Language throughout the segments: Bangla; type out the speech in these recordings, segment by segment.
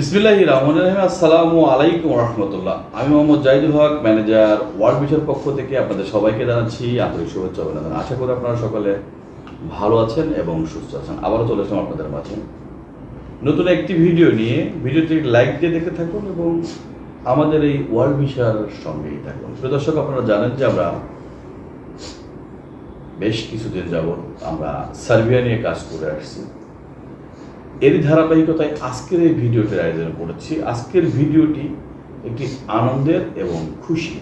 বিসমিল্লাহ রহমান রহিম। আসসালামু আলাইকুম রহমতুল্লাহ। আমি Mohammad Zahidul Haque, manager World Vision পক্ষ থেকে আপনাদের সবাইকে জানাচ্ছি আন্তরিক শুভেচ্ছা অভিনন্দন। আশা করি আপনারা সকলে ভালো আছেন এবং সুস্থ আছেন। আবারও চলে আসলাম আপনাদের মাঝে। নতুন একটি ভিডিও নিয়ে। ভিডিওটি লাইক দিয়ে দেখতে থাকুন এবং আমাদের এই ওয়ার্ল্ড ভিসার সঙ্গেই থাকুন। প্রিয় আপনারা জানেন যে আমরা বেশ কিছুদিন যাবৎ আমরা সার্বিয়া নিয়ে কাজ করে আসছি। এরই ধারাবাহিকতায় আজকের এই ভিডিওটির আয়োজন করেছি। আজকের ভিডিওটি একটি আনন্দের এবং খুশি।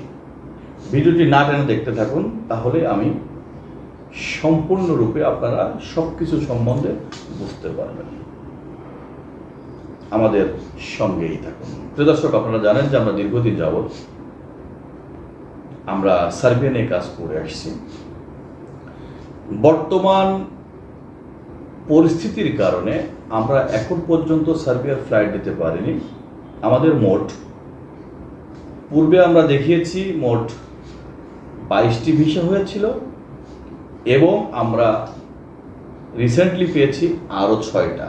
ভিডিওটি না টেনে দেখতে থাকুন, তাহলে আমি সম্পূর্ণরূপে আপনারা সব কিছু সম্বন্ধে বুঝতে পারবেন। আমাদের সঙ্গেই থাকুন। প্রিয় দর্শক, আপনারা জানেন যে আমরা দীর্ঘদিন যাবৎ আমরা সার্বিয়া নিয়ে কাজ করে আসছি। বর্তমান পরিস্থিতির কারণে আমরা এখন পর্যন্ত সার্বিয়ার ফ্লাইট দিতে পারিনি। আমাদের মোট, পূর্বে আমরা দেখিয়েছি মোট বাইশটি ভিসা হয়েছিল এবং আমরা রিসেন্টলি পেয়েছি আরও ছয়টা।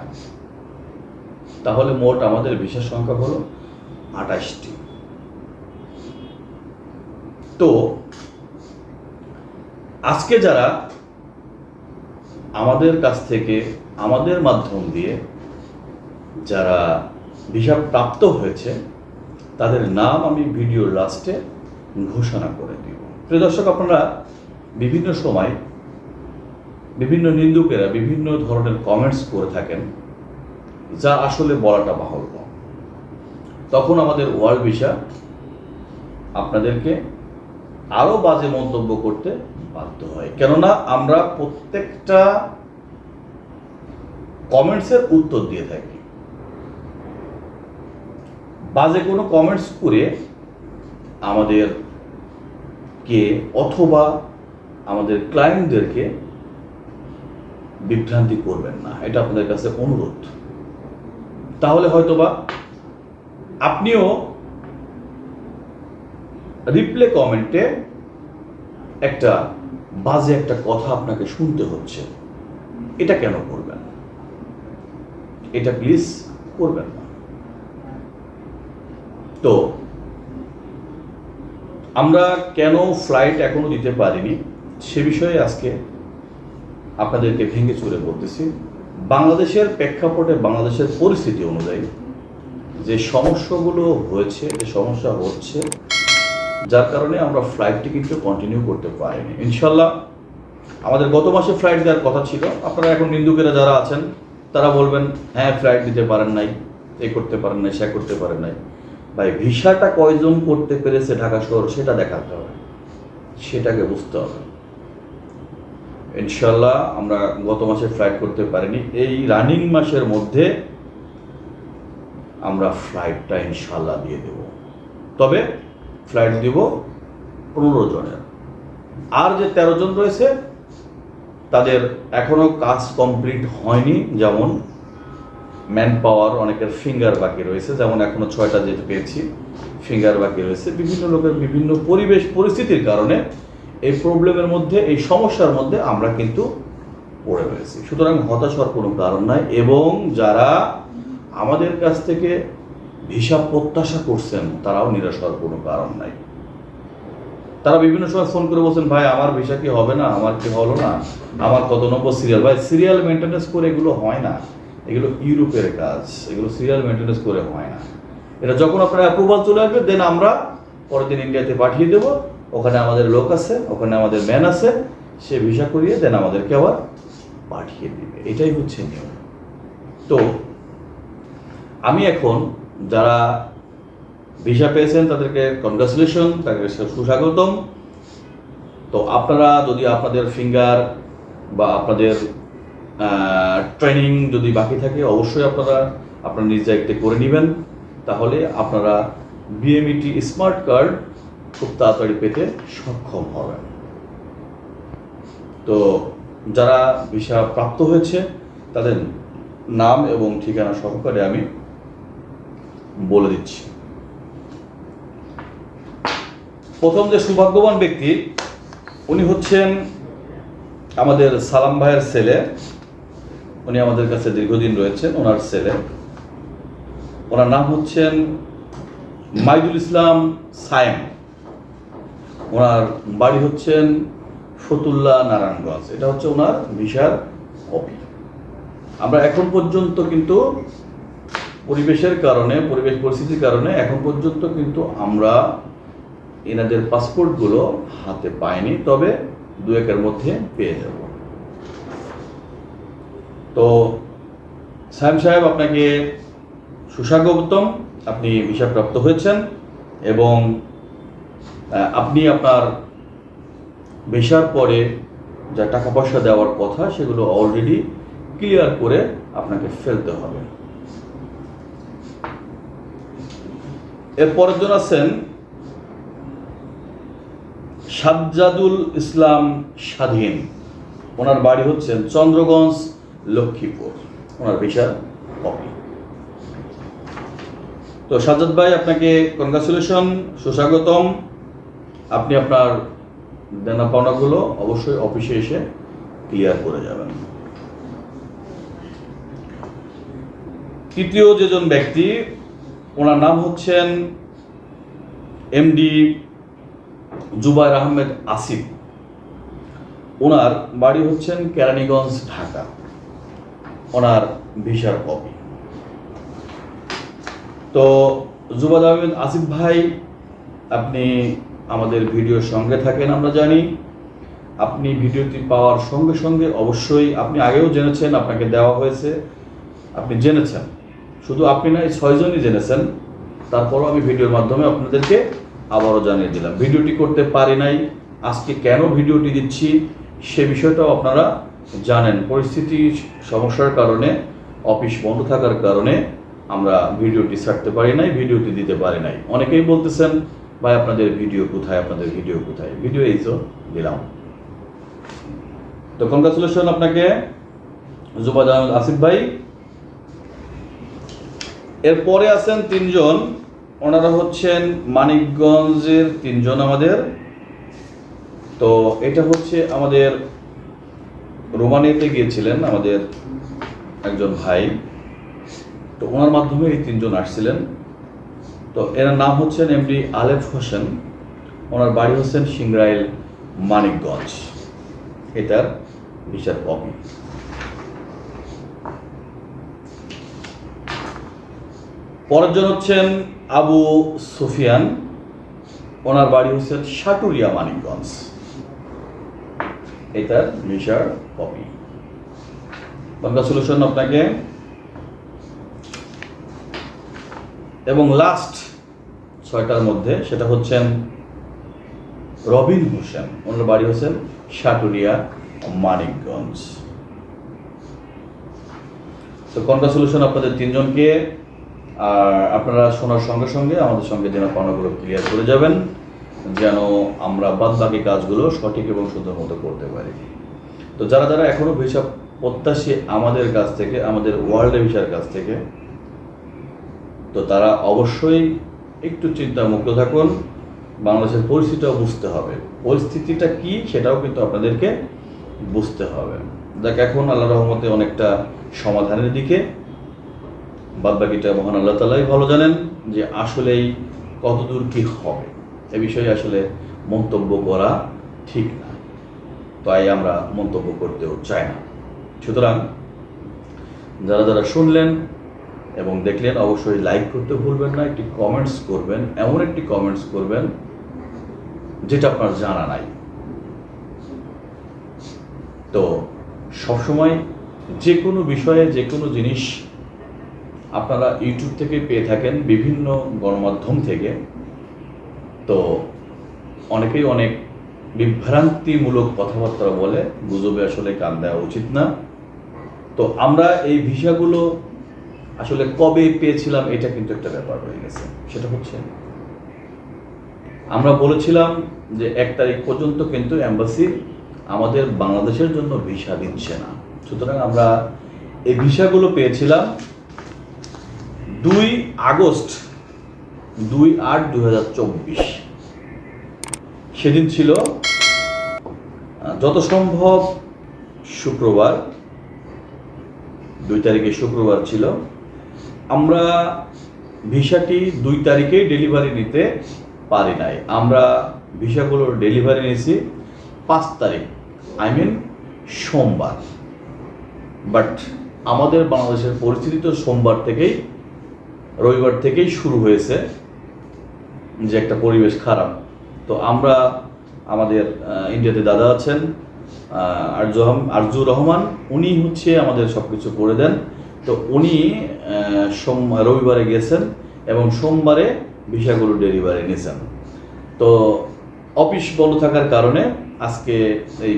তাহলে মোট আমাদের ভিসার সংখ্যা হলো আঠাশটি তো, আজকে যারা আমাদের কাছ থেকে, আমাদের মাধ্যম দিয়ে যারা ভিসা প্রাপ্ত হয়েছে, তাদের নাম আমি ভিডিওর লাস্টে ঘোষণা করে দিব প্রিয় দর্শক, আপনারা বিভিন্ন সময় বিভিন্ন নিন্দুকেরা বিভিন্ন ধরনের কমেন্টস করে থাকেন, যা আসলে বলাটা বাহল নয়। তখন আমাদের ওয়ার্ল্ড ভিসা আপনাদেরকে আরও বাজে মন্তব্য করতে বাধ্য হয়। কেননা আমরা প্রত্যেকটা কমেন্টসের উত্তর দিয়ে থাকি। বাজে কোনো কমেন্টস করে আমাদের কে অথবা আমাদের ক্লায়েন্টদেরকে বিভ্রান্তি করবেন না। এটা আপনাদের কাছে অনুরোধ। তাহলে হয়তোবা আপনিও রিপ্লে কমেন্টে একটা বাজে একটা কথা আপনাকে শুনতে হচ্ছে। এটা কেন করবেন? এটা প্লিজ করবেন না। তো, আমরা কেন ফ্লাইট এখনও দিতে পারিনি? সে বিষয়ে আজকে আপনাদেরকে ভেঙে চুরে বলতেছি। বাংলাদেশের প্রেক্ষাপটে বাংলাদেশের পরিস্থিতি অনুযায়ী যে সমস্যাগুলো হয়েছে, যে সমস্যা হচ্ছে যার কারণে আমরা ফ্লাইটটি কিন্তু কন্টিনিউ করতে পারিনি। ইনশাল্লাহ আমাদের গত মাসে ফ্লাইট দেওয়ার কথা ছিল। আপনারা এখন নিন্দুকেরা যারা আছেন, তারা বলবেন হ্যাঁ ফ্লাইট দিতে পারেন নাই, এ করতে পারেন নাই, সে করতে পারেন নাই। ভাই, ভিসাটা কয়জন করতে পেরেছে ঢাকা শহর, সেটা দেখাতে হবে। সেটাকে বুঝতে হবে। ইনশাল্লাহ আমরা গত মাসে ফ্লাইট করতে পারিনি। এই রানিং মাসের মধ্যে আমরা ফ্লাইটটা ইনশাল্লাহ দিয়ে দেব। তবে ফ্লাইট দিব পনেরো জনের আর যে তেরো জন রয়েছে, তাদের এখনও কাজ কমপ্লিট হয়নি, যেমন ম্যান পাওয়ার অনেকের ফিঙ্গার বাকি রয়েছে, যেমন এখনও ছয়টা যেতে পেয়েছি ফিঙ্গার বাকি রয়েছে। বিভিন্ন লোকের বিভিন্ন পরিবেশ, পরিস্থিতির কারণে এই প্রবলেমের মধ্যে, এই সমস্যার মধ্যে আমরা কিন্তু পড়ে রয়েছি। সুতরাং হতাশ হওয়ার কোনো কারণ নাই, এবং যারা আমাদের কাছ থেকে ভিসা প্রত্যাশা করছেন, তারাও নিরাশ হওয়ার কোনো কারণ নাই। তারা বিভিন্ন সময় ফোন করে বলছেন, ভাই, আমার ভিসা কি হবে না? আমার কি হলো না? আমার কত নম্বর সিরিয়াল? ভাই, সিরিয়াল মেনটেন্যান্স করে এগুলো হয় না। এগুলো ইউরোপের কাজ, এগুলো সিরিয়াল মেনটেন্যান্স করে হয় না। এটা যখন আপনার অ্যাপ্রুভাল চলে আসবে দেন আমরা পরের দিন ইন্ডিয়াতে পাঠিয়ে দেবো। ওখানে আমাদের লোক আছে, ওখানে আমাদের ম্যান আছে, সে ভিসা করিয়ে দেন আমাদেরকে আবার পাঠিয়ে দিবে। এটাই হচ্ছে নিয়ম। তো, আমি এখন যারা ভিসা পেয়েছেন, তাদেরকে কনগ্রাচুলেশন তাদেরকে সুস্বাগতম। তো আপনারা যদি আপনাদের ফিঙ্গার বা আপনাদের ট্রেনিং যদি বাকি থাকে, অবশ্যই আপনারা, আপনার নিজ দায়িত্বে করে নেবেন। তাহলে আপনারা বিএমইটি স্মার্ট কার্ড খুব তাড়াতাড়ি পেতে সক্ষম হবেন। তো যারা ভিসা প্রাপ্ত হয়েছে, তাদের নাম এবং ঠিকানা সহকারে আমি বলে দিচ্ছি। প্রথম যে সৌভাগ্যবান ব্যক্তি, উনি হচ্ছেন আমাদের সালাম ভাইয়ের ছেলে। উনি আমাদের কাছে দীর্ঘদিন রয়েছেন, ওনার ছেলে। ওনার নাম হচ্ছেন মাইদুল ইসলাম সায়েম। ওনার বাড়ি হচ্ছেন ফতুল্লা নারায়ণগঞ্জ। এটা হচ্ছে ওনার ভিসার কপি আমরা এখন পর্যন্ত কিন্তু পরিবেশের কারণে, পরিবেশ পরিস্থিতির কারণে এখন পর্যন্ত কিন্তু আমরা এনাদের পাসপোর্টগুলো হাতে পাইনি, তবে দু একের মধ্যে পেয়ে যাব। তো সাহেব সাহেব, আপনাকে সুস্বাগতম। আপনি ভিসাপ্রাপ্ত হয়েছেন এবং আপনি আপনার ভিসার পরে যা টাকা পয়সা দেওয়ার কথা, সেগুলো অলরেডি ক্লিয়ার করে আপনাকে ফেলতে হবে। এর পরের জন আছেন সাজ্জাদুল ইসলাম স্বাধীন। ওনার বাড়ি হচ্ছেন চন্দ্রগঞ্জ, লক্ষ্মীপুর। ওনার বিশাল কপি। তো সাজ্জাদ ভাই, আপনাকে কনগ্রাচুলেশন সুস্বাগতম। আপনি আপনার দেনা পাওনাগুলো অবশ্যই অফিসে এসে ক্লিয়ার করে যাবেন। তৃতীয় যেজন ব্যক্তি ওনার নাম হচ্ছেন এমডি জুবাইর আহমেদ আসিফ। ওনার বাড়ি হচ্ছেন কেরানীগঞ্জ, ঢাকা। ওনার ভিসার কপি। তো জুবাদ আহমেদ আসিফ ভাই, আপনি আমাদের ভিডিওর সঙ্গে থাকেন, আমরা জানি। আপনি ভিডিওটি পাওয়ার সঙ্গে সঙ্গে অবশ্যই আপনি আগেও জেনেছেন, আপনাকে দেওয়া হয়েছে। আপনি জেনেছেন। শুধু আপনি না, এই ছয়জনই জেনেছেন। তারপরও আমি ভিডিওর মাধ্যমে আপনাদেরকে আবারও জানিয়ে দিলাম। ভিডিওটি করতে পারি নাই। আজকে কেন ভিডিওটি দিচ্ছি সে বিষয়টাও আপনারা জানেন। পরিস্থিতি, সমস্যার কারণে, অফিস বন্ধ থাকার কারণে আমরা ভিডিওটি ছাড়তে পারি নাই, ভিডিওটি দিতে পারি নাই। অনেকেই বলতেছেন, ভাই, আপনাদের ভিডিও কোথায়? আপনাদের ভিডিও কোথায়? ভিডিও এই তো, দিলাম। তো কংগ্রাচুলেশন আপনাকে। জুবাদ আসিফ ভাই এরপরে আছেন তিনজন। ওনারা হচ্ছেন মানিকগঞ্জের তিনজন আমাদের। তো এটা হচ্ছে আমাদের রোমানিয়াতে গিয়েছিলেন আমাদের একজন ভাই। তো ওনার মাধ্যমে এই তিনজন আসছিলেন। তো এনার নাম হচ্ছেন এমডি আলেফ হোসেন। ওনার বাড়ি হচ্ছেন সিংরাইল, মানিকগঞ্জ। এটার বিচার কপি। পরের জন হচ্ছেন আবু সুফিয়ান। ওনার বাড়ি হচ্ছে সাটুরিয়া মানিকগঞ্জ। এটার ভিসার কপি কনগ্রাচুলেশন আপনাকে। এবং লাস্ট ছয়টার মধ্যে সেটা হচ্ছেন রবিন হোসেন। ওনার বাড়ি হচ্ছেন সাটুরিয়া মানিকগঞ্জ। তো কনগ্রাচুলেশন আপনাদের তিনজনকে আর আপনারা শোনার সঙ্গে সঙ্গে আমাদের সঙ্গে যেন পাওনাগুলো ক্লিয়ার করে যাবেন, যেন আমরা বাদ বাকি কাজগুলো সঠিক এবং সুন্দর মতো করতে পারি। তো যারা যারা এখনও ভিসা প্রত্যাশী আমাদের কাছ থেকে, আমাদের ওয়ার্ল্ড ভিসার কাছ থেকে, তো তারা অবশ্যই একটু চিন্তামুক্ত থাকুন। বাংলাদেশের পরিস্থিতিটাও বুঝতে হবে। পরিস্থিতিটা কি সেটাও কিন্তু আপনাদেরকে বুঝতে হবে। দেখ, এখন আল্লাহ রহমতে অনেকটা সমাধানের দিকে বাদবাকিটা মহান আল্লাহ তালাই ভালো জানেন যে আসলেই কতদূর কি হবে। এ বিষয়ে আসলে মন্তব্য করা ঠিক না। তাই আমরা মন্তব্য করতেও চাই না। সুতরাং যারা যারা শুনলেন এবং দেখলেন, অবশ্যই লাইক করতে ভুলবেন না, একটি কমেন্টস করবেন, এমন একটি কমেন্টস করবেন যেটা আপনার জানা নাই। তো সবসময় যে কোনো বিষয়ে, যে কোনো জিনিস আপনারা ইউটিউব থেকে পেয়ে থাকেন বিভিন্ন গণমাধ্যম থেকে। তো অনেকেই অনেক বিভ্রান্তিমূলক কথাবার্তা বলে, গুজবে আসলে কান দেওয়া উচিত না। তো আমরা এই ভিসাগুলো আসলে কবে পেয়েছিলাম, এটা কিন্তু একটা ব্যাপার হয়ে গেছে। সেটা হচ্ছে, আমরা বলেছিলাম যে এক তারিখ পর্যন্ত কিন্তু অ্যাম্বাসি আমাদের বাংলাদেশের জন্য ভিসা দিচ্ছে না। সুতরাং আমরা এই ভিসাগুলো পেয়েছিলাম। দুই আগস্ট দুই আট দুই হাজার চব্বিশ। সেদিন ছিল যত সম্ভব শুক্রবার, দুই তারিখে শুক্রবার ছিল। আমরা ভিসাটি দুই তারিখেই ডেলিভারি নিতে পারি নাই। আমরা ভিসাগুলোর ডেলিভারি নিয়েছি পাঁচ তারিখ আই মিন সোমবার। বাট আমাদের বাংলাদেশের পরিস্থিতি তো সোমবার থেকেই রবিবার থেকেই শুরু হয়েছে যে একটা পরিবেশ খারাপ। তো আমরা, আমাদের ইন্ডিয়াতে দাদা আছেন আরজু আরজু রহমান, উনি হচ্ছে আমাদের সব কিছু করে দেন। তো উনি সোম, রবিবারে গেছেন এবং সোমবারে ভিসাগুলো ডেলিভারি নিয়েছেন। তো অফিস বন্ধ থাকার কারণে আজকে এই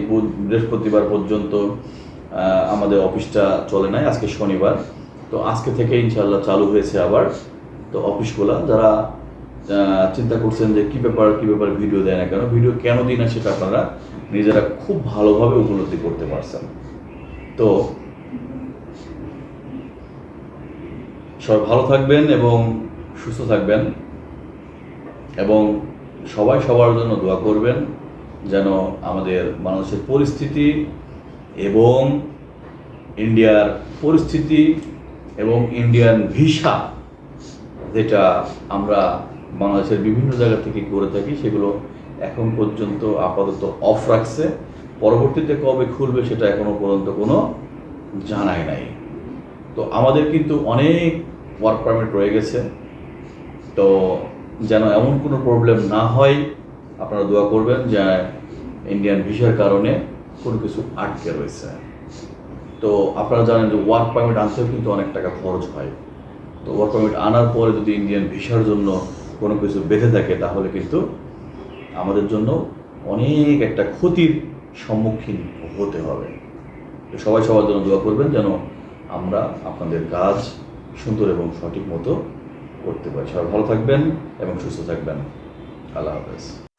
বৃহস্পতিবার পর্যন্ত আমাদের অফিসটা চলে নাই, আজকে শনিবার। তো আজকে থেকে ইনশাল্লাহ চালু হয়েছে আবার। তো অফিসগুলো, যারা চিন্তা করছেন যে কী ব্যাপার কী ব্যাপার ভিডিও দেয় না কেন, ভিডিও কেন দিই না সেটা আপনারা নিজেরা খুব ভালোভাবে উপলব্ধি করতে পারছেন। তো সবাই ভালো থাকবেন এবং সুস্থ থাকবেন এবং সবাই সবার জন্য দোয়া করবেন যেন আমাদের বাংলাদেশের পরিস্থিতি এবং ইন্ডিয়ার পরিস্থিতি এবং ইন্ডিয়ান ভিসা যেটা আমরা বাংলাদেশের বিভিন্ন জায়গা থেকে করে থাকি, সেগুলো এখন পর্যন্ত আপাতত অফ রাখছে। পরবর্তীতে কবে খুলবে সেটা এখনও পর্যন্ত কোনো জানাই নাই। তো আমাদের কিন্তু অনেক ওয়ার্ক পারমিট রয়ে গেছে। তো যেন এমন কোনো প্রবলেম না হয়, আপনারা দোয়া করবেন যে ইন্ডিয়ান ভিসার কারণে কোনো কিছু আটকে রয়েছে। তো আপনারা জানেন যে ওয়ার্ক পারমিট আনতেও কিন্তু অনেক টাকা খরচ হয়। তো ওয়ার্ক পারমিট আনার পরে যদি ইন্ডিয়ান ভিসার জন্য কোনো কিছু বেঁধে থাকে, তাহলে কিন্তু আমাদের জন্য অনেক একটা ক্ষতির সম্মুখীন হতে হবে। তো সবাই সবার জন্য দোয়া করবেন যেন আমরা আপনাদের কাজ সুন্দর এবং সঠিক মতো করতে পারি। সবাই ভালো থাকবেন এবং সুস্থ থাকবেন। আল্লাহ হাফেজ।